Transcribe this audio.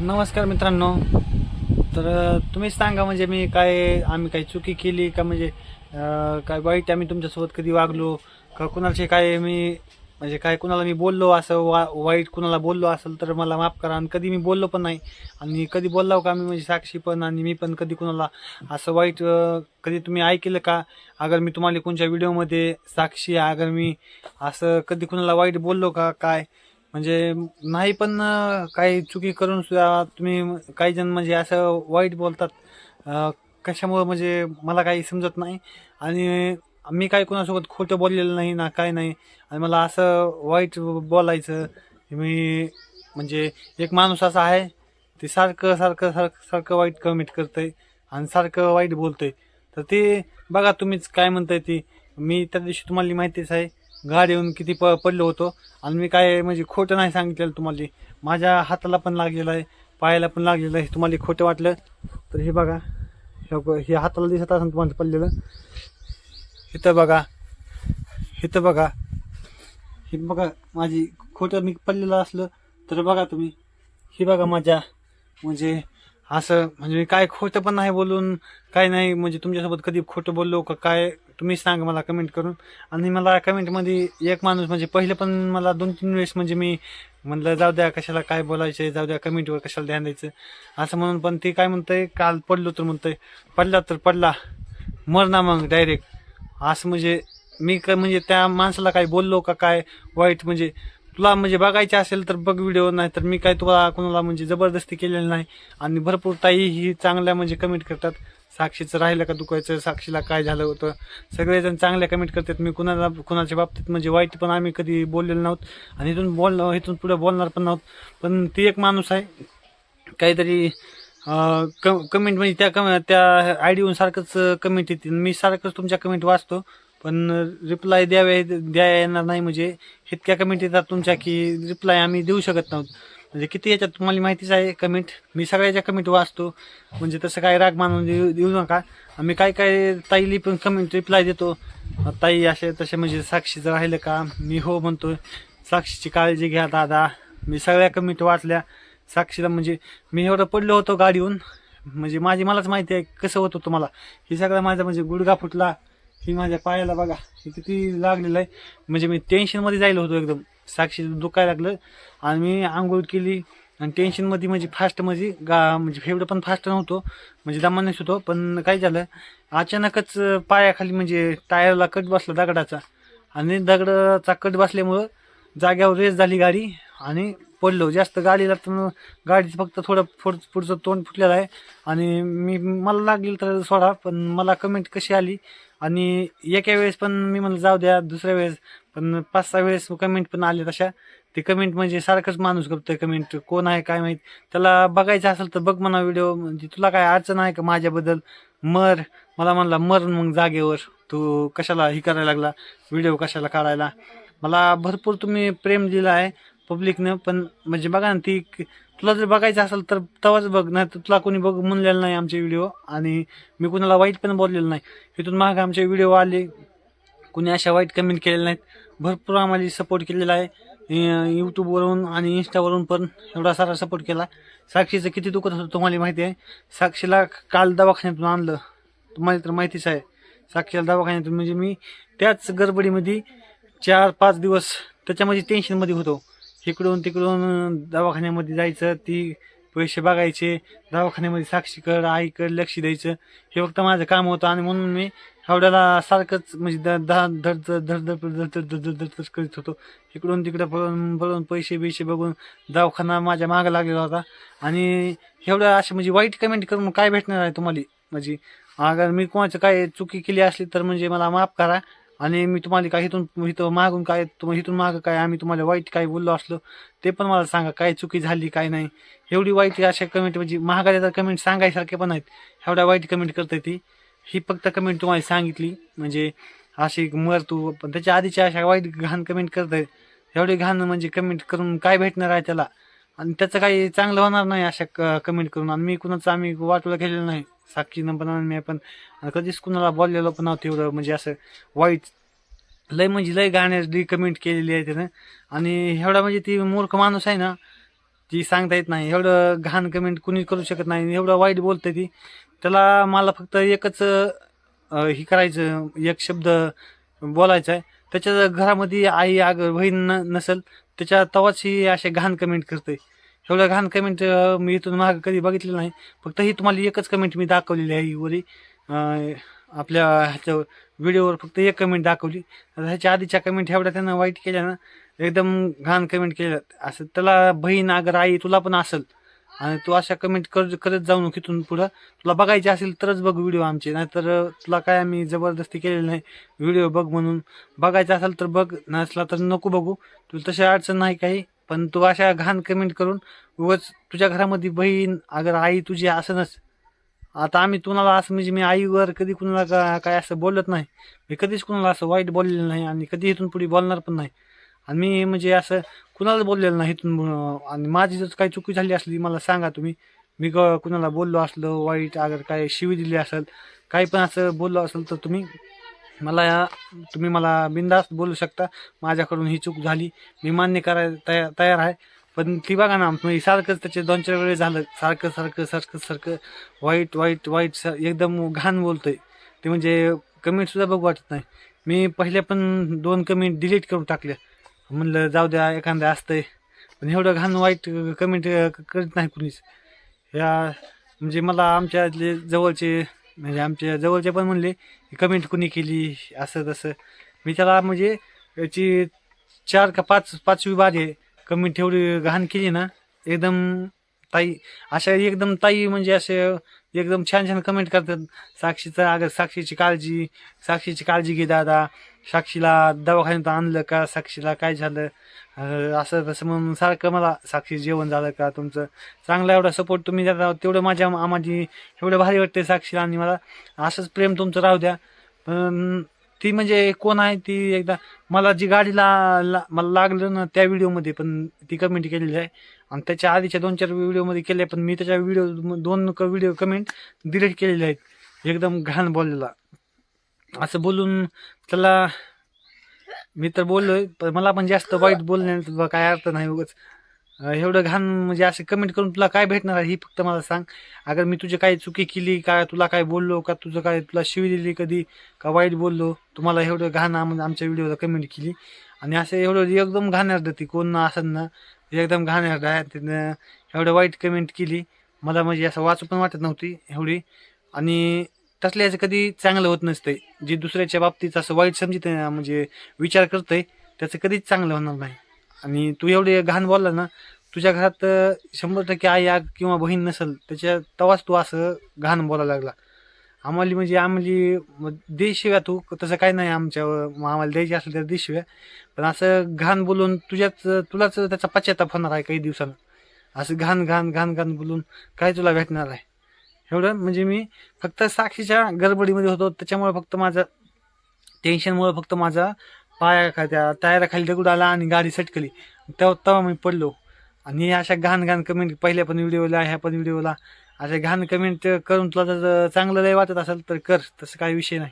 नमस्कार मित्रांनो. तर तुम्हीच सांगा म्हणजे मी काय आम्ही काही चुकी केली का म्हणजे काय वाईट आम्ही तुमच्यासोबत कधी वागलो का कुणाचे काय मी म्हणजे काय कुणाला मी बोललो असं वा वाईट कुणाला बोललो असेल तर मला माफ करा. आणि कधी मी बोललो पण नाही. आणि कधी बोललो का मी म्हणजे साक्षी पण आणि मी पण कधी कुणाला असं वाईट कधी तुम्ही ऐकलं का? अगर मी तुम्हाला कोणत्या व्हिडिओमध्ये साक्षी अगर मी असं कधी कुणाला वाईट बोललो का काय? म्हणजे नाही पण काही चुकी करून सुद्धा तुम्ही काही जण म्हणजे असं वाईट बोलतात. कशामुळं म्हणजे मला काही समजत नाही. आणि मी काही कोणासोबत खोटं बोललेलं नाही ना काय नाही. आणि मला असं वाईट बोलायचं मी म्हणजे एक माणूस असा आहे ते सारखं सारखं सारखं सारखं वाईट कमेंट करतंय आणि सारखं वाईट बोलतंय. तर ते बघा तुम्हीच काय म्हणताय ती. मी त्या दिवशी तुम्हाला माहितीच आहे. गाडी येऊन किती प पडलो होतो. आणि मी काय म्हणजे खोटं नाही सांगितलेलं तुम्हाला. माझ्या हाताला पण लागलेलं आहे पायाला पण लागलेलं आहे तुम्हाला खोटं वाटलं. तर हे बघा हे हे हाताला दिसत असेल तुम्हाला पडलेलं. इथं बघा इथं बघा. हे बघा माझी खोटं मी पडलेलं असलं तर बघा तुम्ही. हे बघा माझ्या म्हणजे असं म्हणजे मी काय खोटं पण नाही बोलून काय नाही म्हणजे तुमच्यासोबत कधी खोटं बोललो का काय तुम्ही सांगा मला कमेंट करून. आणि मला कमेंटमध्ये एक माणूस म्हणजे पहिले पण मला दोन तीन वेळेस म्हणजे मी म्हणलं जाऊ द्या कशाला काय बोलायचं जाऊ द्या कमेंटवर कशाला ध्यान द्यायचं. असं म्हणून पण ते काय म्हणतंय काल पडलो तर म्हणतंय पडला तर पडला मर ना मग डायरेक्ट असं म्हणजे मी काय म्हणजे त्या माणसाला काय बोललो का काय वाईट म्हणजे तुला म्हणजे बघायचे असेल तर बघ व्हिडिओ नाही तर मी काय तुला कोणाला म्हणजे जबरदस्ती केलेली नाही. आणि भरपूर ताई ही चांगल्या म्हणजे कमेंट करतात. साक्षीचं राहिलं का दुखायचं? साक्षीला काय झालं होतं? सगळेजण चांगल्या कमेंट करतात. मी कुणाला कुणाच्या बाबतीत म्हणजे वाईट पण आम्ही कधी बोललेलो नव्हत. आणि इथून बोल इथून पुढे बोलणार पण नव्हत. पण ती एक माणूस आहे. काहीतरी कमेंट म्हणजे त्या कम त्या आय डीहून सारखंच कमेंट येते. मी सारखंच तुमच्या कमेंट वाचतो. पण रिप्लाय द्यावे द्या येणार नाही म्हणजे इतक्या कमेंट येतात तुमच्या की रिप्लाय आम्ही देऊ शकत नव्हतो. म्हणजे किती याच्यात तुम्हाला माहितीच आहे कमेंट मी सगळ्याच्या कमेंट वाचतो. म्हणजे तसं काय राग मानून देऊ देऊ नका. आम्ही काय काय ताईली पण कमेंट रिप्लाय देतो. ताई असे तसे म्हणजे साक्षीचं राहिलं का? मी हो म्हणतो साक्षीची काळजी घ्या दादा. मी सगळ्या कमेंट वाचल्या. साक्षीला म्हणजे मी एवढं पडलो होतो गाडीहून. म्हणजे माझी मलाच माहिती आहे कसं होतं तुम्हाला. हे सगळं माझा म्हणजे गुडघा फुटला. ही माझ्या पायाला बघा हे किती लागलेलं आहे. म्हणजे मी टेन्शनमध्ये जायला होतो एकदम. साक्षी दुखायला लागलं. आणि मी आंघोळ केली. आणि टेन्शनमध्ये म्हणजे फास्ट म्हणजे गा म्हणजे फेवडं पण फास्ट नव्हतो. म्हणजे दमानेच होतो पण काय झालं अचानकच पायाखाली म्हणजे टायरला कट बसला दगडाचा. आणि दगडाचा कट बसल्यामुळं जाग्यावर रेस झाली गाडी. आणि पडलो. जास्त गाडीला तर गाडीचं फक्त थोडं पुढ पुढचं तोंड फुटलेलं आहे. आणि मी मला लागली तर सोडा पण मला कमेंट कशी आली? आणि एका वेळेस पण मी म्हणलं जाऊ द्या दुसऱ्या वेळेस. पण पाच सहा वेळेस कमेंट पण आले तशा. ते कमेंट म्हणजे सारखंच माणूस करतोय कमेंट कोण आहे काय माहीत? त्याला बघायचं असेल तर बघ म्हणा व्हिडिओ म्हणजे तुला काय अडचण आहे का माझ्याबद्दल? मर. मला म्हणला मर मग जागेवर. तू कशाला हे करायला लागला? व्हिडिओ कशाला काढायला? मला भरपूर तुम्ही प्रेम दिला आहे. पब्लिकनं पण म्हणजे बघा ना ती तुला जर बघायचं असेल तर तेव्हाच बघ नाही तर तुला कोणी बघ म्हणलेलं नाही आमचे व्हिडिओ आणि मी कुणाला वाईट पण बोललेलं नाही. इथून मागे आमचे व्हिडिओ आले. कुणी अशा वाईट कमेंट केलेल्या नाहीत. भरपूर आम्हाला सपोर्ट केलेला आहे. यूट्यूबवरून आणि इंस्टावरून पण एवढा सारा सपोर्ट केला. साक्षीचं किती दुखत होतं तुम्हाला माहिती आहे? साक्षीला काल दवाखान्यातून आणलं. तुम्हाला तर माहितीच आहे. साक्षीला दवाखान्यातून म्हणजे मी त्याच गडबडीमध्ये चार पाच दिवस त्याच्यामध्ये टेन्शनमध्ये होतो. इकडून तिकडून दवाखान्यामध्ये जायचं ती पैसे बघायचे दवाखान्यामध्ये साक्षी कर आईकडं लक्ष द्यायचं. हे फक्त माझं काम होतं आणि म्हणून मी एवढ्याला सारखंच म्हणजे द दहा धड धड धड धडधड करीत होतो. इकडून तिकडं पळून पळून पैसे बिशे बघून दवाखाना माझ्या मागं लागलेला होता. आणि एवढं असे म्हणजे वाईट कमेंट करून काय भेटणार आहे तुम्हाला? म्हणजे अगर मी कोणाचं काय चुकी केली असली तर म्हणजे मला माफ करा. आणि मी तुम्हाला काय इथून इथं मागून काय तुम्हाला इथून मागं काय आम्ही तुम्हाला वाईट काय बोललो असलो ते पण मला सांगा काय चुकी झाली काय नाही. एवढी वाईट अशा कमेंट म्हणजे महागाऱ्या तर कमेंट सांगायसारखे पण आहेत. एवढ्या वाईट कमेंट करते ती. ही फक्त कमेंट तुम्हाला सांगितली. म्हणजे अशी मर तू पण त्याच्या आधीच्या अशा वाईट घाण कमेंट करते एवढी घाण म्हणजे कमेंट करून काय भेटणार आहे त्याला? आणि त्याचं काही चांगलं होणार नाही अशा कमेंट करून. आणि मी कुणाचं आम्ही वाटलं केलेलं नाही. साक्षीनं पण मी पण आणि कधीच कुणाला बोललेलो पण नव्हतं एवढं. म्हणजे असं वाईट लय म्हणजे लय गाण्याची कमेंट केलेली आहे त्यानं. आणि एवढा म्हणजे ती मूर्ख माणूस आहे ना ती सांगता येत नाही. एवढं घाण कमेंट कुणी करू शकत नाही. एवढं वाईट बोलते ती. त्याला मला फक्त एकच हे करायचं एक शब्द बोलायचा आहे. त्याच्या घरामध्ये आई आग बहीण न- नसेल त्याच्या तवाच ही असे घाण कमेंट करते एवढं घाण कमेंट मी इथून माग कधी बघितलेलं नाही. फक्त ही तुम्हाला एकच कमेंट मी दाखवलेली आहे वरी आपल्या ह्याच्या व्हिडिओवर फक्त एक कमेंट दाखवली. ह्याच्या आधीच्या कमेंट एवढ्या त्यानं वाईट केल्या ना एकदम घाण कमेंट केल्या. असं त्याला बहीण अगर आई तुला पण असेल. आणि तू अशा कमेंट कर करत जाऊ नको इथून पुढं. तुला बघायचे असेल तरच बघ व्हिडिओ आमचे. नाहीतर तुला काय आम्ही जबरदस्ती केलेली नाही. व्हिडिओ बघ म्हणून. बघायचं असेल तर बघ नसला तर नको बघू. तुला तशी अडचण नाही काही. पण तू अशा घाण कमेंट करून उगच तुझ्या घरामध्ये बहीण अगर आई तुझी असनच आता आम्ही कुणाला असं म्हणजे मी आईवर कधी कुणाला का- काय असं बोलत नाही. मी कधीच कुणाला असं वाईट बोललेलं नाही आणि कधी इथून पुढे बोलणार पण नाही. आणि मी म्हणजे असं कुणाला बोललेलं नाही इथून आणि माझी जर काही चुकी झाली असली मला सांगा तुम्ही. मी ग कुणाला बोललो असलो वाईट अगर काय शिवी दिली असेल काही पण असं बोललो असेल तर तुम्ही मला या तुम्ही मला बिंदास्त बोलू शकता. माझ्याकडून ही चूक झाली. मी मान्य करायला तयार तयार आहे. पण ती बघा ना म्हणजे सारखंच त्याचे दोन चार वेळेस झालं. सारखं सारखं सारखं सारखं वाईट वाईट वाईट स- एकदम घाण बोलतोय. ते म्हणजे कमेंटसुद्धा बघू वाटत नाही. मी पहिले पण दोन कमेंट डिलीट करून टाकल्या. म्हणलं जाऊ द्या एखाद्या असतंय. पण एवढं घाण वाईट कमेंट करत नाही कुणीच. या म्हणजे मला आमच्या जे जवळचे म्हणजे आमच्या जवळचे पण म्हणले कमेंट कुणी केली असं तसं. मी त्याला म्हणजे याची चार का पाच पाचवी बारी आहे. कमेंट एवढी घाण केली ना एकदम ताई अशा एकदम ताई म्हणजे असे एकदम छान छान कमेंट करतात. साक्षीचा अगं साक्षीची काळजी साक्षीची काळजी घे दादा. साक्षीला दवाखान्यात आणलं का? साक्षीला काय झालं? असं तसं म्हणून सारखं मला साक्षी जेवण झालं का? तुमचं चांगला एवढा सपोर्ट तुम्ही देता तेवढं माझ्या आम्हाची एवढं भारी वाटते साक्षीला आणि मला. असंच प्रेम तुमचं राहू द्या. पण ती म्हणजे कोण आहे? ती एकदा मला जी गाडीला ला, मला लागलं ना त्या व्हिडिओमध्ये पण ती कमेंट केलेली आहे. आणि त्याच्या आधीच्या दोन चार व्हिडिओमध्ये केले पण मी त्याच्या व्हिडिओ दोन व्हिडिओ कमेंट डिलीट केलेले आहेत. एकदम घाण बोललेला. असं बोलून त्याला मी तर बोललोय पण मला पण जास्त वाईट बोलण्यात काय अर्थ नाही उगाच. एवढं घाण म्हणजे असे कमेंट करून तुला काय भेटणार आहे ही फक्त मला सांग. अगर मी तुझी काही चुकी केली का तुला काय बोललो का तुझं काय तुला शिवी दिली कधी का वाईट बोललो तुम्हाला एवढं घाण आमच्या व्हिडिओला कमेंट केली. आणि असं एवढं एकदम घाणेरडं ती कोण असं ना. ते एकदम घाण आहे तिनं एवढं वाईट कमेंट केली. मला म्हणजे असं वाचू पण वाटत नव्हती एवढी. आणि तसल्या याचं कधी चांगलं होत नसतंय. जे दुसऱ्याच्या बाबतीत असं वाईट समजित म्हणजे विचार करतंय त्याचं कधीच चांगलं होणार नाही. आणि तू एवढे घाण बोलला ना तुझ्या घरात शंभर टक्के आई आग किंवा बहीण नसेल त्याच्या तवाच तू असं घाण बोलायला लागला. आम्हाला म्हणजे आम्हाला देशिव्या तू तसं काही नाही आमच्या आम्हाला द्यायची असेल तर देशिव्या. पण असं घाण बोलून तुझ्याच तुलाच त्याचा पश्चाताप होणार आहे काही दिवसानं. असं घाण घाण घाण घाण बोलून काय तुला भेटणार आहे? एवढं म्हणजे मी फक्त साक्षीच्या गडबडीमध्ये होतो. त्याच्यामुळे फक्त माझं टेन्शनमुळे फक्त माझा पाया त्या टायराखाली दगड आला आणि गाडी सटकली. तेव्हा तेव्हा मी पडलो. आणि अशा घाण घाण कमेंट पहिल्या पण व्हिडिओला ह्या पण व्हिडिओला अशा घाण कमेंट करून तुला जर चांगलं लय वाटत असेल तर कर. तसं काही विषय नाही.